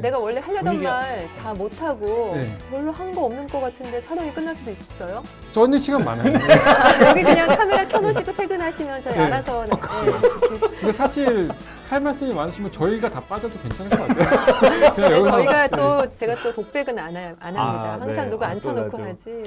내가 원래 하려던 분위기가- 말 다 못하고 네. 별로 한 거 없는 것 같은데 촬영이 끝날 수도 있어요. 저는 시간 많아요. 아, 여기 그냥 카메라 켜놓으시고 퇴근하시면 저희 네. 알아서 네. 근데 사실 할 말씀이 많으시면 저희가 다 빠져도 괜찮을 것 같아요. 그냥 네, 여기서 저희가 또 제가 또 독백은 안, 하, 안 합니다. 아, 항상 네. 누구 아, 앉혀놓고 또 하지.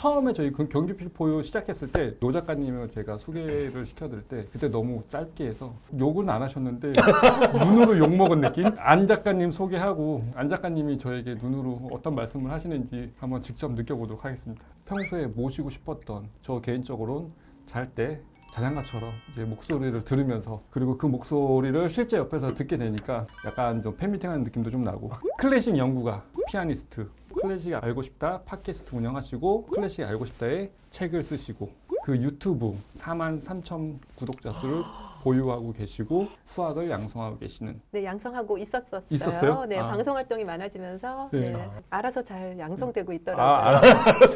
처음에 저희 그 경기 필포유 시작했을 때 노 작가님을 제가 소개를 시켜드릴 때 그때 너무 짧게 해서 욕은 안 하셨는데 눈으로 욕 먹은 느낌? 안 작가님 소개하고 안 작가님이 저에게 눈으로 어떤 말씀을 하시는지 한번 직접 느껴보도록 하겠습니다. 평소에 모시고 싶었던 저 개인적으로는 잘때 자장가처럼 이제 목소리를 들으면서 그리고 그 목소리를 실제 옆에서 듣게 되니까 약간 좀 팬미팅하는 느낌도 좀 나고 클래식 연구가 피아니스트 클래식 알고 싶다 팟캐스트 운영하시고 클래식 알고 싶다에 책을 쓰시고 그 유튜브 4만 3천 구독자 수를 보유하고 계시고 후학을 양성하고 계시는 네, 양성하고 있었었어요. 있었어요? 네, 아. 방송 활동이 많아지면서 네. 네, 알아서 잘 양성되고 있더라고요. 아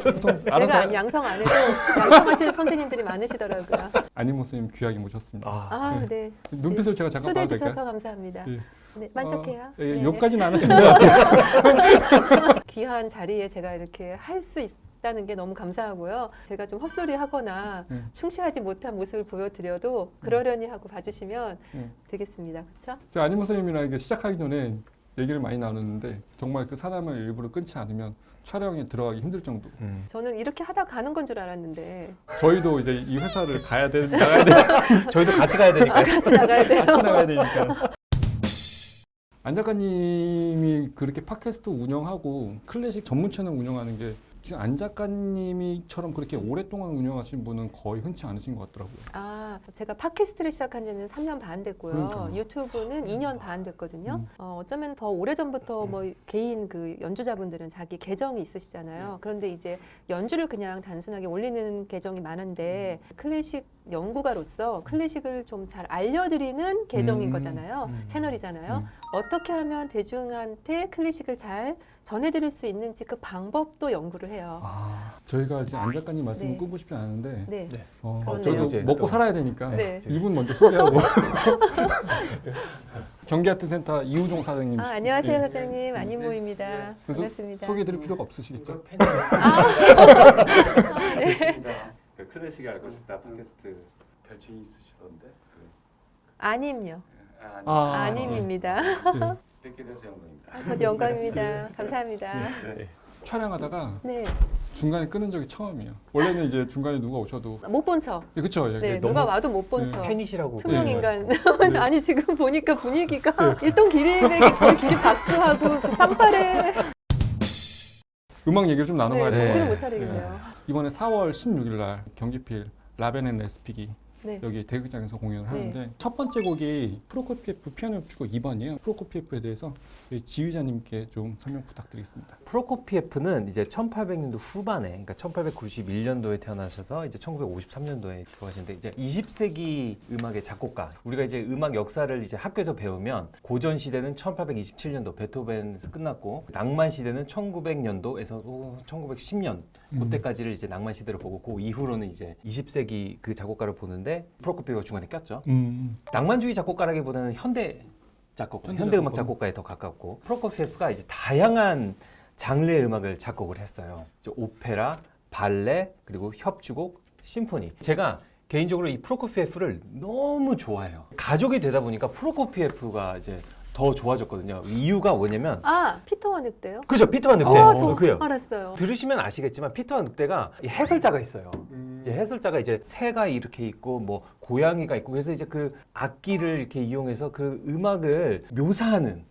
보통 제가 알아서 양성 안 해도 양성하시는 선생님들이 많으시더라고요. 아니모스님 귀하게 모셨습니다 아, 아, 네. 눈빛을 제가 잠깐 초대해 봐도 될까요? 주셔서 감사합니다. 예. 네, 만족해요. 어, 예, 네. 욕까지는 안 하시는 것 같아요 귀한 자리에 제가 이렇게 할 수 있다는 게 너무 감사하고요. 제가 좀 헛소리 하거나 음. 충실하지 못한 모습을 보여드려도 그러려니 하고 봐주시면 음. 되겠습니다. 그렇죠? 저 아니모스님이랑 이게 시작하기 전에 얘기를 많이 나눴는데 정말 그 사람을 일부러 끊지 않으면 촬영에 들어가기 힘들 정도. 음. 저는 이렇게 하다 가는 건 줄 알았는데 저희도 이제 이 회사를 가야 돼 나가야 돼 저희도 같이 가야 되니까. 같이 나가야 돼요. 같이 나가야 되니까. 안 작가님이 그렇게 팟캐스트 운영하고 클래식 전문 채널 운영하는 게 지금 안 작가님이처럼 그렇게 오랫동안 운영하신 분은 거의 흔치 않으신 것 같더라고요. 아, 제가 팟캐스트를 시작한 지는 3년 반 됐고요. 그러니까요. 유튜브는 2년 반 됐거든요. 음. 어, 어쩌면 더 오래전부터 뭐 개인 그 연주자분들은 자기 계정이 있으시잖아요. 그런데 이제 연주를 그냥 단순하게 올리는 계정이 많은데 클래식 연구가로서 클래식을 좀 잘 알려드리는 계정인 음. 거잖아요. 음. 채널이잖아요. 음. 어떻게 하면 대중한테 클래식을 잘 전해드릴 수 있는지 그 방법도 연구를 해요. 아, 저희가 이제 안 작가님 말씀을 네. 끊고 싶지 않은데 네. 네. 어. 저도 이제 먹고 또- 살아야 되니까 네. 이분 먼저 소개하고 경기아트센터 이우종 사장님 아, 안녕하세요, 예. 사장님. 안희모입니다. 그래서 반갑습니다. 소개해드릴 필요가 없으시겠죠? 그 클래식 알고 싶다 팟캐스트 별칭이 있으시던데 그, 아님요. 아, 아니, 아, 아님입니다. 뵙게 돼서 영광입니다. 아, 저도 영광입니다. 감사합니다. 네. 촬영하다가 네. 중간에 끊은 적이 처음이에요. 원래는 이제 중간에 누가 오셔도 못 본 척. 예, 그쵸? 이게 네, 누가 와도 못 본 네. 척. 팬이시라고. 투명 네. 인간. 네. 아니 지금 보니까 분위기가 일동 기립에게 그 기립 박수하고 그 빵빠레. 음악 얘기를 좀 네, 나눠봐야 돼요. 정신을 네. 못 차리겠네요. 이번에 4월 16일 날 경기필 라벤 앤 레스피기 네. 여기 대극장에서 공연을 네. 하는데 첫 번째 곡이 프로코피에프 피아노 협주곡 2번이에요. 프로코피에프에 대해서 저희 지휘자님께 좀 설명 부탁드리겠습니다. 프로코피에프는 이제 1800년도 후반에, 그러니까 1891년도에 태어나셔서 이제 1953년도에 들어가시는데 이제 20세기 음악의 작곡가. 우리가 이제 음악 역사를 이제 학교에서 배우면 고전 시대는 1827년도 베토벤에서 끝났고 낭만 시대는 1900년도에서 1910년 그때까지를 이제 낭만 시대로 보고 그 이후로는 이제 20세기 그 작곡가를 보는데 프로코피에프가 중간에 꼈죠. 음. 낭만주의 작곡가라기보다는 현대 작곡가, 현대 현대, 음악 작곡가. 작곡가에 더 가깝고 프로코피에프가 이제 다양한 장르의 음악을 작곡을 했어요. 이제 오페라, 발레, 그리고 협주곡, 심포니. 제가 개인적으로 이 프로코피에프를 너무 좋아해요. 가족이 되다 보니까 프로코피에프가 이제 더 좋아졌거든요. 이유가 뭐냐면 아 피터와 늑대요? 그죠 피터만 늑대. 어, 저 그요. 알았어요. 들으시면 아시겠지만 피터와 늑대가 이 해설자가 있어요. 이제 해설자가 이제 새가 이렇게 있고 뭐 고양이가 있고 그래서 이제 그 악기를 이렇게 이용해서 그 음악을 묘사하는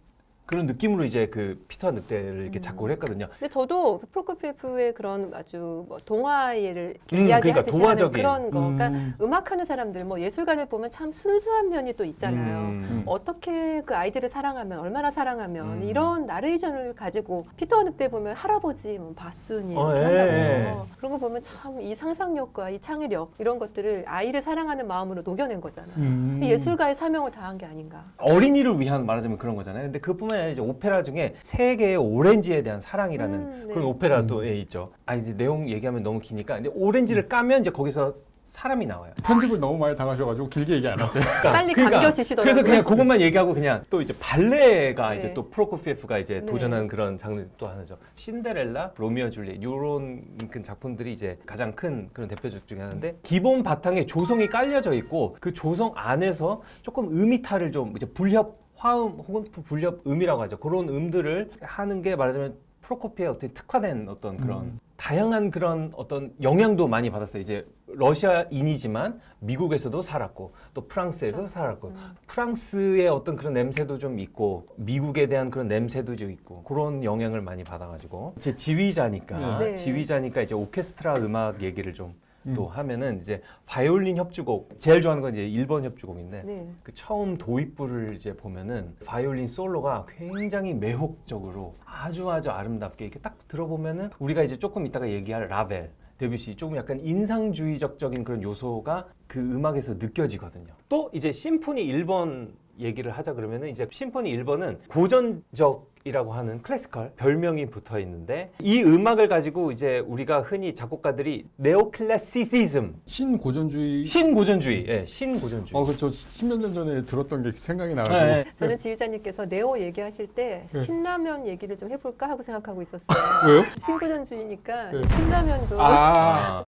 그런 느낌으로 이제 그 피터와 늑대를 이렇게 음. 작곡을 했거든요. 근데 저도 그 프로코피에프의 그런 아주 뭐 동화를 음, 이야기하듯이 그러니까 하는 동화적인. 그런 거. 그러니까 음. 음악하는 사람들, 뭐 예술가들 보면 참 순수한 면이 또 있잖아요. 음. 어떻게 그 아이들을 사랑하면 얼마나 사랑하면 음. 이런 나레이션을 가지고 피터 늑대 보면 할아버지 뭐 바순이 어, 이렇게 예. 그런 거 보면 참 이 상상력과 이 창의력 이런 것들을 아이를 사랑하는 마음으로 녹여낸 거잖아요. 음. 이 예술가의 사명을 다한 게 아닌가. 어린이를 위한 말하자면 그런 거잖아요. 근데 그뿐만 아니라 이제 오페라 중에 세 개의 오렌지에 대한 사랑이라는 음, 네. 그런 오페라도 예, 있죠. 아 이제 내용 얘기하면 너무 기니까 근데 오렌지를 까면 이제 거기서 사람이 나와요. 편집을 너무 많이 당하셔가지고 길게 얘기 안 하세요. 빨리 감겨지시더라고요. 그러니까 그래서 그냥 그것만 얘기하고 그냥 또 이제 발레가 네. 이제 또 프로코피에프가 이제 네. 도전하는 그런 장르 또 하나죠. 신데렐라, 로미오 줄리엣 이런 그 작품들이 이제 가장 큰 그런 대표적 중에 하나인데 기본 바탕에 조성이 깔려져 있고 그 조성 안에서 조금 음이탈을 좀 이제 불협 화음 혹은 불협 음이라고 하죠. 그런 음들을 하는 게 말하자면 프로코피의 어떤 특화된 어떤 그런 음. 다양한 그런 어떤 영향도 많이 받았어요. 이제 러시아인이지만 미국에서도 살았고 또 프랑스에서 살았고 음. 프랑스의 어떤 그런 냄새도 좀 있고 미국에 대한 그런 냄새도 좀 있고 그런 영향을 많이 받아가지고 제 지휘자니까 네. 지휘자니까 이제 오케스트라 음악 얘기를 좀 또 음. 하면은 이제 바이올린 협주곡 제일 좋아하는 건 이제 1번 협주곡인데 네. 그 처음 도입부를 이제 보면은 바이올린 솔로가 굉장히 매혹적으로 아주 아주 아름답게 이렇게 딱 들어보면은 우리가 이제 조금 이따가 얘기할 라벨 데뷔시 조금 약간 인상주의적적인 그런 요소가 그 음악에서 느껴지거든요. 또 이제 심포니 1번 얘기를 하자 그러면은 이제 심포니 1번은 고전적 이라고 하는 클래시컬 별명이 붙어 있는데 이 음악을 가지고 이제 우리가 흔히 작곡가들이 네오클래시시즘 신고전주의. 신고전주의, 예, 신고전주의. 어, 그저 10년 전 전에 들었던 게 생각이 나가지고. 예, 예. 저는 지휘자님께서 네오 얘기하실 때 네. 신라면 얘기를 좀 해볼까 하고 생각하고 있었어요. 왜요? 신고전주의니까 네. 신라면도 아, 아.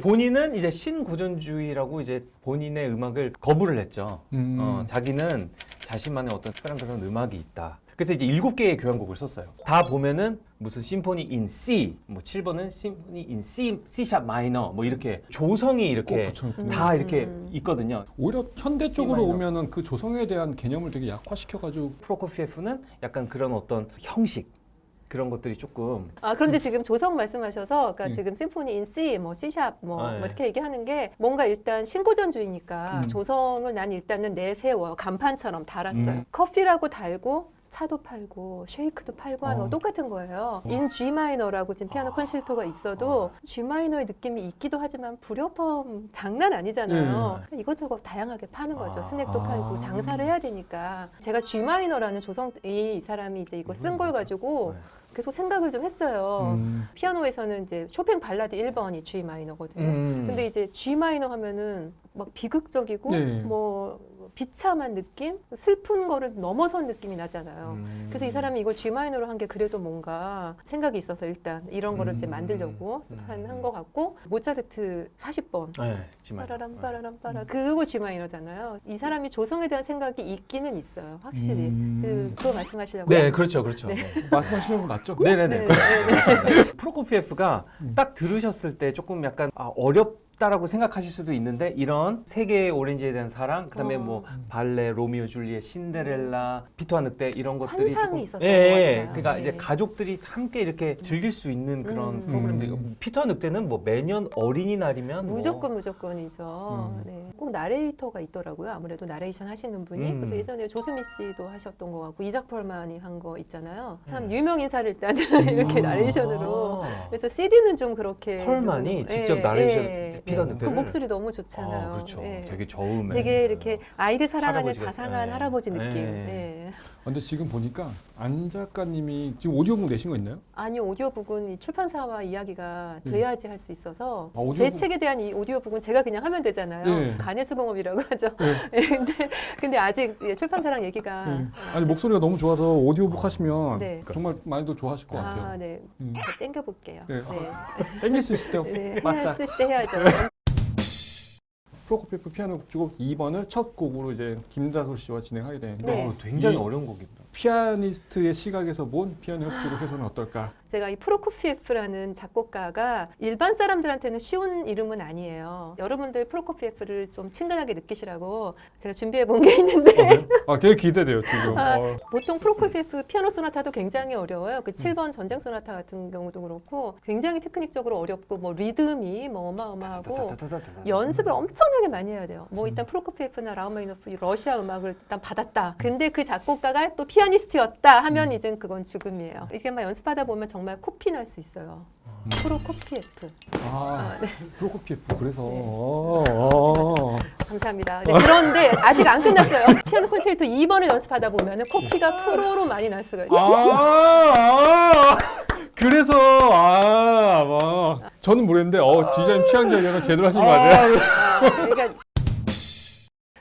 본인은 이제 신고전주의라고 이제 본인의 음악을 거부를 했죠. 음. 어, 자기는 자신만의 어떤 특별한 그런 음악이 있다. 그래서 이제 일곱 개의 교향곡을 썼어요. 다 보면은 무슨 심포니 인 C, 뭐 7번은 심포니 인 C, C샵 마이너, 뭐 이렇게 조성이 꼭 이렇게. 다 이렇게 음. 있거든요. 오히려 현대 쪽으로. 오면은 그 조성에 대한 개념을 되게 약화시켜가지고 프로코피에프는 약간 그런 어떤 형식 그런 것들이 조금 아 그런데 지금 조성 말씀하셔서 그러니까 음. 지금 심포니 인 C, 뭐 C샵 뭐, 아, 예. 뭐 이렇게 얘기하는 게 뭔가 일단 신고전주의니까 음. 조성을 난 일단은 내세워 간판처럼 달았어요. 음. 커피라고 달고 차도 팔고 쉐이크도 팔고 하는 어. 거 똑같은 거예요. 인 G 마이너라고 지금 피아노 콘실토가 있어도 G 마이너의 느낌이 있기도 하지만 불협화음 장난 아니잖아요. 이것저것 다양하게 파는 거죠. 아. 스낵도 팔고 장사를 해야 되니까 제가 G 마이너라는 조성이 이 사람이 이제 이거 쓴 걸 가지고 네. 계속 생각을 좀 했어요. 음. 피아노에서는 이제 쇼팽 발라드 1번이 G 마이너거든요. 음. 근데 이제 G 마이너 하면은 막 비극적이고 네. 뭐 비참한 느낌, 슬픈 거를 넘어선 느낌이 나잖아요. 음. 그래서 이 사람이 이걸 G 마이너로 한 게 그래도 뭔가 생각이 있어서 일단 이런 거를 이제 음. 만들려고 음. 한한것 같고 모차르트 40번 네, 지만 빠라람 빠라람 빠라 그거 G 마이너잖아요. 이 사람이 조성에 대한 생각이 있기는 있어요. 확실히. 음. 그 그거 말씀하시려고. 네, 그렇죠, 그렇죠. 네. 네. 말씀하시는 거 맞죠? 네네네. 네, 프로코피에프가 음. 딱 들으셨을 때 조금 약간 아, 어렵 다라고 생각하실 수도 있는데 이런 세계의 오렌지에 대한 사랑, 그다음에 어. 뭐 발레, 로미오 줄리엣, 신데렐라, 피터와 늑대 이런 것들이 환상이 조금 있었던 예, 것 예. 같아요. 그러니까 네. 이제 가족들이 함께 이렇게 즐길 수 있는 그런 음. 프로그램들. 음. 피터와 늑대는 뭐 매년 어린이날이면 뭐 무조건 무조건이죠. 음. 네. 꼭 나레이터가 있더라고요. 아무래도 나레이션 하시는 분이. 음. 그래서 예전에 조수미 씨도 하셨던 것 같고 이작 펄만이 한 거 있잖아요. 참 음. 유명 인사를 일단 이렇게 나레이션으로. 아. 그래서 CD는 좀 그렇게 펄만이 좀, 직접 예, 나레이션 예, 예. 그 늑대를? 목소리 너무 좋잖아요. 아, 그렇죠. 예. 되게 저음에. 되게 이렇게 아이를 사랑하는 할아버지가- 자상한 예. 할아버지 느낌. 예. 예. 근데 지금 보니까 안 작가님이 지금 오디오북 내신 거 있나요? 아니 오디오북은 이 출판사와 이야기가 예. 돼야지 할 수 있어서 아, 오디오북- 제 책에 대한 이 오디오북은 제가 그냥 하면 되잖아요. 예. 간의 수공업이라고 하죠. 예. 예, 근데 근데 아직 예, 출판사랑 얘기가 네. 아니 목소리가 너무 좋아서 오디오북 하시면 네. 정말 많이도 좋아하실 것 아, 같아요. 네. 음. 저 땡겨 볼게요. 네. 네. 땡길 수 있을 때 네. 맞자. 해야, 때 해야죠. 프로코피프 피아노 주곡 2번을 첫 곡으로 이제 김다솔 씨와 진행하게 되는데 네. 어, 굉장히 이- 어려운 곡입니다. 피아니스트의 시각에서 본 피아노 협주곡 해서는 어떨까? 제가 이 프로코피에프라는 작곡가가 일반 사람들한테는 쉬운 이름은 아니에요. 여러분들 프로코피에프를 좀 친근하게 느끼시라고 제가 준비해 본 게 있는데 어, 네? 아, 되게 기대돼요 지금. 아, 어. 보통 프로코피에프 피아노 소나타도 굉장히 어려워요. 그 7번 전쟁 소나타 같은 경우도 그렇고 굉장히 테크닉적으로 어렵고 뭐 리듬이 뭐 어마어마하고 연습을 엄청나게 많이 해야 돼요. 뭐 일단 프로코피에프나 라우마니노프 러시아 음악을 일단 받았다. 근데 그 작곡가가 또 피아 니스트였다 하면 이제 그건 죽음이에요. 이게 막 연습하다 보면 정말 코피 날 수 있어요. 프로코피에프. 아, 아, 네. 프로코피프 그래서 네. 어, 어. 감사합니다. 네, 그런데 아직 안 끝났어요. 피아노 콘체르토 2번을 연습하다 보면 코피가 프로로 많이 날 수가 있어요. 아, 아, 그래서 아, 뭐 저는 모르겠는데 어 디자인 취향 전략을 제대로 하신 거 아니에요? 아, 그러니까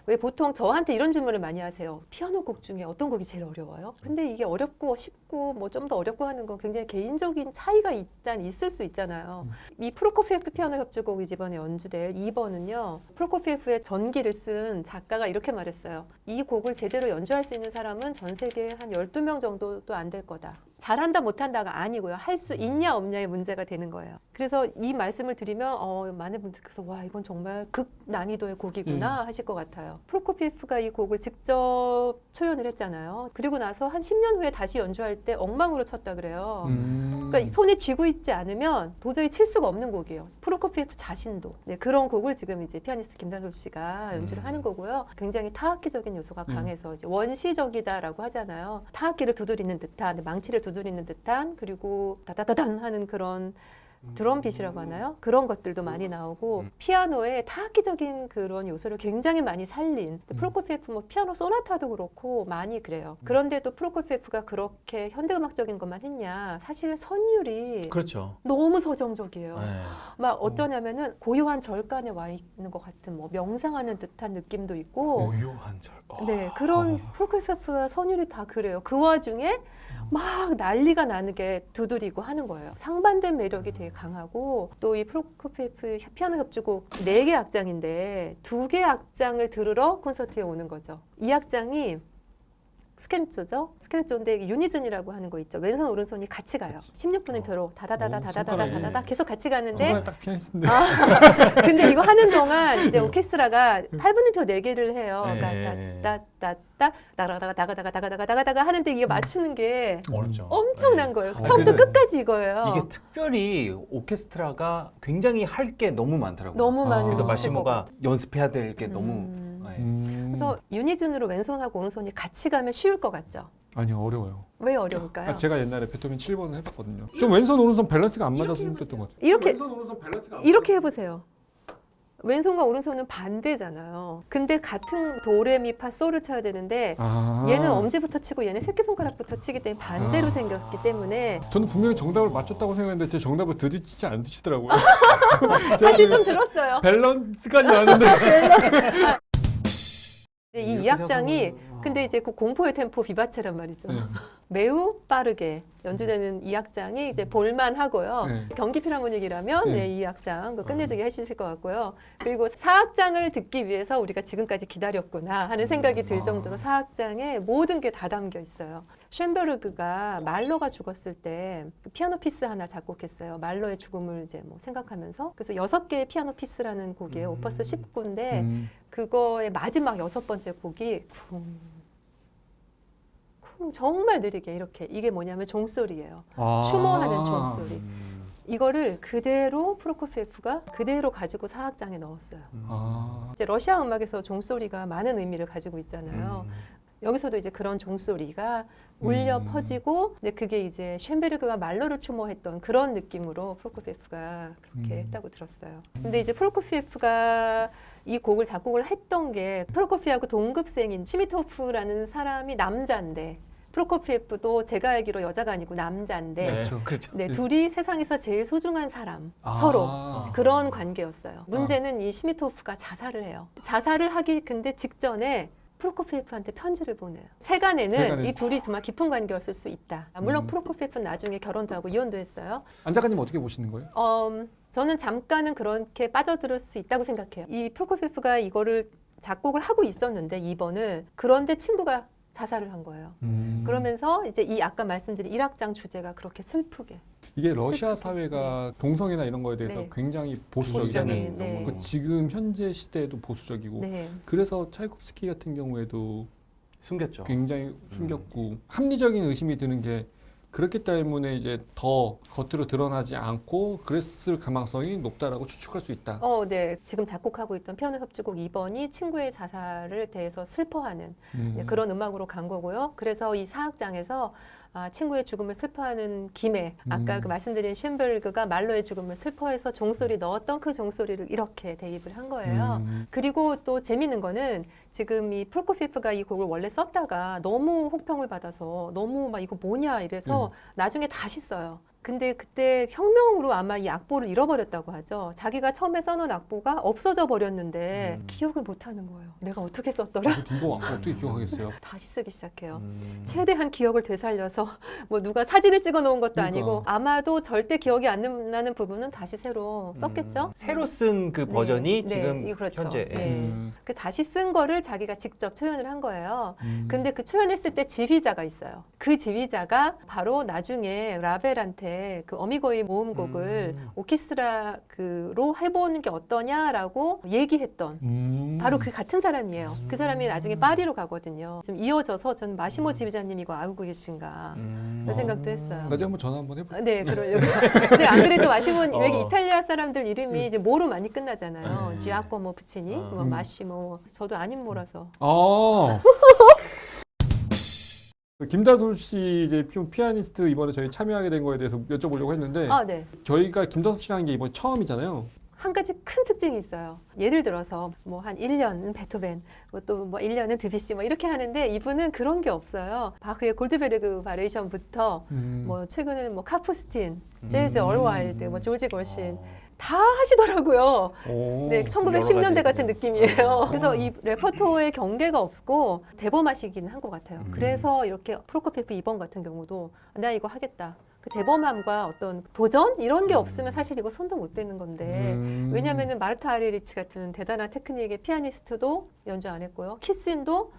왜 보통 저한테 이런 질문을 많이 하세요. 피아노 곡 중에 어떤 곡이 제일 어려워요? 근데 이게 어렵고 쉽고 뭐 좀 더 어렵고 하는 건 굉장히 개인적인 차이가 일단 있을 수 있잖아요. 이 프로코피에프 피아노 협주곡이 이번에 연주될 2번은요. 프로코피에프의 전기를 쓴 작가가 이렇게 말했어요. 이 곡을 제대로 연주할 수 있는 사람은 전 세계에 한 12명 정도도 안 될 거다. 잘한다 못한다가 아니고요. 할 수 있냐 없냐의 문제가 되는 거예요. 그래서 이 말씀을 드리면 어, 많은 분들께서 와 이건 정말 극 난이도의 곡이구나 하실 것 같아요. 프로코피에프가 이 곡을 직접 초연을 했잖아요. 그리고 나서 한 10년 후에 다시 연주할 때 엉망으로 쳤다 그래요. 음. 그러니까 손이 쥐고 있지 않으면 도저히 칠 수가 없는 곡이에요. 프로코피에프 자신도 네, 그런 곡을 지금 이제 피아니스트 김단솔 씨가 연주를 음. 하는 거고요. 굉장히 타악기적인 요소가 음. 강해서 이제 원시적이다라고 하잖아요. 타악기를 두드리는 듯한 망치를 두드리는 듯한 그리고 다다다단 하는 그런 드럼빗이라고 하나요? 그런 것들도 많이 나오고 음. 피아노에 타악기적인 그런 요소를 굉장히 많이 살린 음. 프로코피에프 뭐 피아노 소나타도 그렇고 많이 그래요. 그런데도 프로코피에프가 그렇게 현대음악적인 것만 했냐? 사실 선율이 그렇죠. 너무 서정적이에요. 네. 막 어떠냐면은 고요한 절간에 와 있는 것 같은 뭐 명상하는 듯한 느낌도 있고 고요한 절. 어. 네 그런 프로코피에프가 선율이 다 그래요. 그 와중에 막 난리가 나는 게 두드리고 하는 거예요. 상반된 매력이 되게 강하고 또 이 프로코피에프 피아노 협주곡 네개 악장인데 두개 악장을 들으러 콘서트에 오는 거죠. 이 악장이 스케르초죠. 스케르초인데 유니즌이라고 하는 거 있죠. 왼손 오른손이 같이 가요. 16분의 표로 다다다다 오, 다다다다 손가락이. 다다다 계속 같이 가는데 손가락 딱 피아니스트인데. 아, 근데 이거 하는 동안 이제 오케스트라가 8분음표 4개를 해요. 네. 그러니까 따따따따 나가다가 나가다가 나가다가 나가다가 하는데 이게 맞추는 게 어렵죠. 엄청난 거예요. 네. 처음부터 그래서 끝까지 이거예요. 이게 특별히 오케스트라가 굉장히 할 게 너무 많더라고요. 너무 아. 그래서 하실 마시모가 연습해야 될 게. 너무 음. 네. 음. 그래서 유니준으로 왼손하고 오른손이 같이 가면 쉬울 것 같죠? 아니 어려워요. 왜 어려울까요? 아, 제가 옛날에 베토벤 7번을 해봤거든요. 좀 왼손 오른손 밸런스가 안 맞아서 힘들었던 것 같아요. 이렇게 왼손 오른손 밸런스가 이렇게 해보세요. 왼손과 오른손은 반대잖아요. 근데 같은 도레미파 솔을 쳐야 되는데 아. 얘는 엄지부터 치고 얘는 새끼손가락부터 치기 때문에 반대로 아. 생겼기 때문에 저는 분명히 정답을 맞췄다고 생각했는데 제 정답을 들이치지 않으시더라고요. 제가 사실 좀 들었어요. 밸런스까지 왔는데 이제 이 이악장이 생각하면- 근데 이제 그 공포의 템포 비바체란 말이죠. 네. 매우 빠르게 연주되는 이 악장이 이제 볼만하고요. 네. 경기 필하모닉이라면 네. 네, 이 악장 그 끝내주게 해주실 것 같고요. 그리고 사악장을 듣기 위해서 우리가 지금까지 기다렸구나 하는 생각이 들 정도로 사악장에 모든 게 다 담겨 있어요. 쉔베르그가 말로가 죽었을 때그 피아노 피스 하나 작곡했어요. 말로의 죽음을 이제 뭐 생각하면서 그래서 여섯 개의 피아노 피스라는 곡이에요. 오퍼스 19인데 음. 그거의 마지막 여섯 번째 곡이 쿵, 쿵 정말 느리게 이렇게 이게 뭐냐면 종소리예요. 아. 추모하는 종소리. 이거를 그대로 프로코피에프가 그대로 가지고 사악장에 넣었어요. 아. 이제 러시아 음악에서 종소리가 많은 의미를 가지고 있잖아요. 음. 여기서도 이제 그런 종소리가 울려 음. 퍼지고, 근데 그게 이제 쉔베르그가 말로를 추모했던 그런 느낌으로 프로코피에프가 그렇게 음. 했다고 들었어요. 근데 이제 프로코피에프가 이 곡을 작곡을 했던 게 프로코피하고 동급생인 시미토프라는 사람이 남자인데 프로코피에프도 제가 알기로 여자가 아니고 남자인데 네. 그렇죠. 그렇죠. 네. 둘이 세상에서 제일 소중한 사람 아. 서로 그런 관계였어요. 문제는 이 시미토프가 자살을 해요. 자살을 하기 근데 직전에 프로코피에프한테 편지를 보내요. 세간에는 세간에. 이 둘이 정말 깊은 관계였을 수 있다. 물론 음. 프로코피에프는 나중에 결혼도 하고 이혼도 했어요. 안 작가님 어떻게 보시는 거예요? 음, 저는 잠깐은 그렇게 빠져들 수 있다고 생각해요. 이 프로코피에프가 이거를 작곡을 하고 있었는데 2번을 그런데 친구가 자살을 한 거예요. 음. 그러면서 이제 이 아까 말씀드린 일악장 주제가 그렇게 슬프게 이게 러시아 슬프죠. 사회가 동성애나 이런 거에 대해서 네. 굉장히 보수적이잖아요. 보수적인, 네. 그 지금 현재 시대에도 보수적이고 네. 그래서 차이콥스키 같은 경우에도 숨겼죠. 굉장히 숨겼고 합리적인 의심이 드는 게 그렇기 때문에 이제 더 겉으로 드러나지 않고 그랬을 가망성이 높다라고 추측할 수 있다. 어, 네. 지금 작곡하고 있던 피아노 협주곡 2번이 친구의 자살을 대해서 슬퍼하는 음. 네, 그런 음악으로 간 거고요. 그래서 이 사악장에서 아, 친구의 죽음을 슬퍼하는 김에 아까 음. 그 말씀드린 쉔베르그가 말로의 죽음을 슬퍼해서 종소리 넣었던 그 종소리를 이렇게 대입을 한 거예요. 음. 그리고 또 재밌는 거는 지금 이 프로코피에프가 이 곡을 원래 썼다가 너무 혹평을 받아서 너무 막 이거 뭐냐 이래서 나중에 다시 써요. 근데 그때 혁명으로 아마 이 악보를 잃어버렸다고 하죠. 자기가 처음에 써놓은 악보가 없어져 버렸는데 음. 기억을 못 하는 거예요. 내가 어떻게 썼더라? 아, 이거 어떻게 기억하겠어요? 다시 쓰기 시작해요. 음. 최대한 기억을 되살려서 뭐 누가 사진을 찍어 놓은 것도 그러니까. 아니고 아마도 절대 기억이 안 나는 부분은 다시 새로 썼겠죠. 음. 새로 쓴그 네. 버전이 네, 지금 이 그렇죠. 현재 네. 음, 그 다시 쓴 거를 자기가 직접 초연을 한 거예요. 음. 근데 그 초연했을 때 지휘자가 있어요. 그 지휘자가 바로 나중에 라벨한테 그 어미고이 모음곡을 음. 오케스트라로 해보는 게 어떠냐라고 얘기했던 음. 바로 그 같은 사람이에요. 그 사람이 나중에 파리로 가거든요. 지금 이어져서 저는 음. 마시모 지휘자님 이거 알고 계신가 음. 그런 생각도 했어요. 나중에 한번 전화 한번 해볼게요. 네, 그러려고. 이제 안 그래도 마시모 어. 왜 이탈리아 사람들 이름이 이제 모로 많이 끝나잖아요. 네. 지아코모 부치니, 어. 뭐 마시모. 저도 아닌 모라서. 아. 그 김다솔 씨 이제 피- 피아니스트 이번에 저희 참여하게 된 거에 대해서 여쭤보려고 했는데 아, 네. 저희가 김다솔 씨랑 게 이번 처음이잖아요. 한 가지 큰 특징이 있어요. 예를 들어서 뭐 한 1년은 베토벤, 또뭐 1년은 드뷔시 뭐 이렇게 하는데 이분은 그런 게 없어요. 바흐의 골드베르그 바레이션부터 음. 뭐 최근에는 뭐 카푸스틴, 재즈 얼와일드, 뭐 조지 걸신 어. 다 하시더라고요. 오. 네, 1910년대 여러 같은 느낌이에요. 그래서 이 레퍼토어의 경계가 없고 대범하시긴 한 것 같아요. 음. 그래서 이렇게 프로코피프 2번 같은 경우도 나 이거 하겠다. 그 대범함과 어떤 도전 이런 게 음. 없으면 사실 이거 손도 못 대는 건데 음. 왜냐하면은 마르타 아리리치 같은 대단한 테크닉의 피아니스트도 연주 안 했고요. 키스인도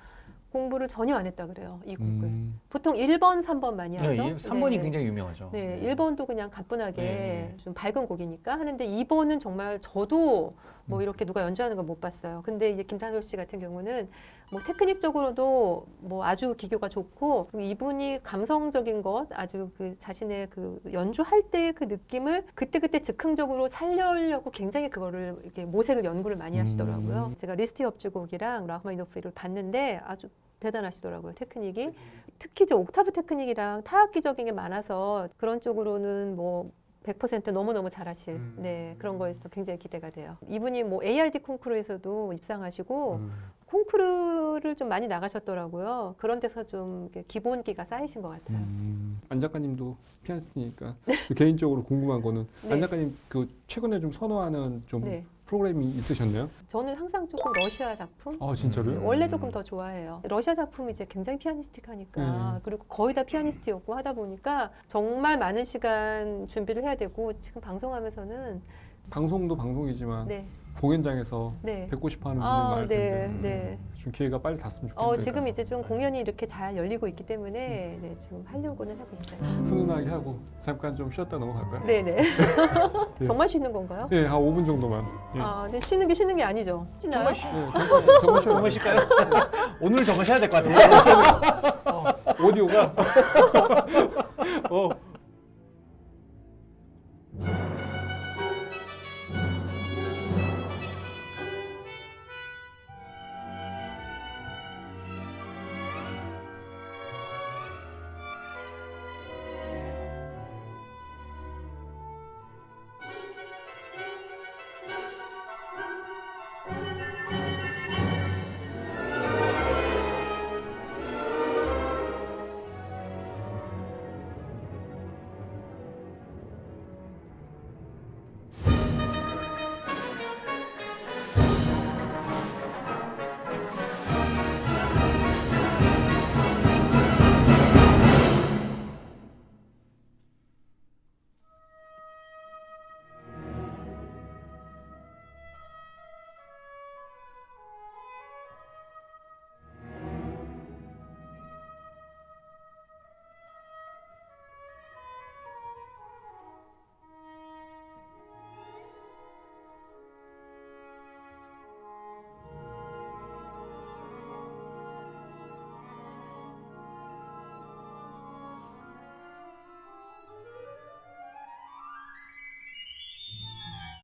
공부를 전혀 안 했다 그래요. 이 곡을 음. 보통 1번, 3번 많이 하죠. 네, 3번이 네. 굉장히 유명하죠. 네, 1번도 그냥 가뿐하게 네. 좀 밝은 곡이니까 하는데 2번은 정말 저도 뭐 음. 이렇게 누가 연주하는 걸못 봤어요. 근데 이제 김탄솔 씨 같은 경우는 뭐 테크닉적으로도 뭐 아주 기교가 좋고 이분이 감성적인 것 아주 그 자신의 그 연주할 때의 그 느낌을 그때그때 즉흥적으로 살려려고 굉장히 그거를 이렇게 모색을 연구를 많이 하시더라고요. 음. 제가 리스트 협주곡이랑 라흐마니노프를 봤는데 아주 대단하시더라고요 테크닉이 특히 이제 옥타브 테크닉이랑 타악기적인 게 많아서 그런 쪽으로는 뭐 100% 너무너무 잘하실 음. 네 그런 거에서 굉장히 기대가 돼요. 이분이 뭐 ARD 콩쿠르에서도 입상하시고 음. 콩쿠르를 좀 많이 나가셨더라고요. 그런 데서 좀 기본기가 쌓이신 것 같아요. 음. 안 작가님도 피아니스트니까 개인적으로 궁금한 거는 네. 안 작가님 그 최근에 좀 선호하는 좀 네, 프로그램이 있으셨나요? 저는 항상 조금 러시아 작품 아 진짜로요? 음. 원래 조금 더 좋아해요. 러시아 작품이 이제 굉장히 피아니스틱하니까 네. 그리고 거의 다 피아니스트였고 하다 보니까 정말 많은 시간 준비를 해야 되고 지금 방송하면서는 방송도 방송이지만 네, 공연장에서 네. 뵙고 싶어하는 분들 아, 많을 네, 텐데 네. 좀 기회가 빨리 닿았으면 좋겠네요. 어, 지금 이제 좀 공연이 이렇게 잘 열리고 있기 때문에 네, 좀 하려고는 하고 있어요. 훈훈하게 하고 잠깐 좀 쉬었다 넘어갈까요? 네네. 정말 쉬는 건가요? 네, 한 5분 정도만. 예. 아, 근데 쉬는 게 쉬는 게 아니죠. 쉬나요? 정말 쉬, 네, 정말, 쉬- 정말 쉬어요. 정말 쉴까요? 오늘 정말 쉬어야 될 것 같아요. 오디오가 어,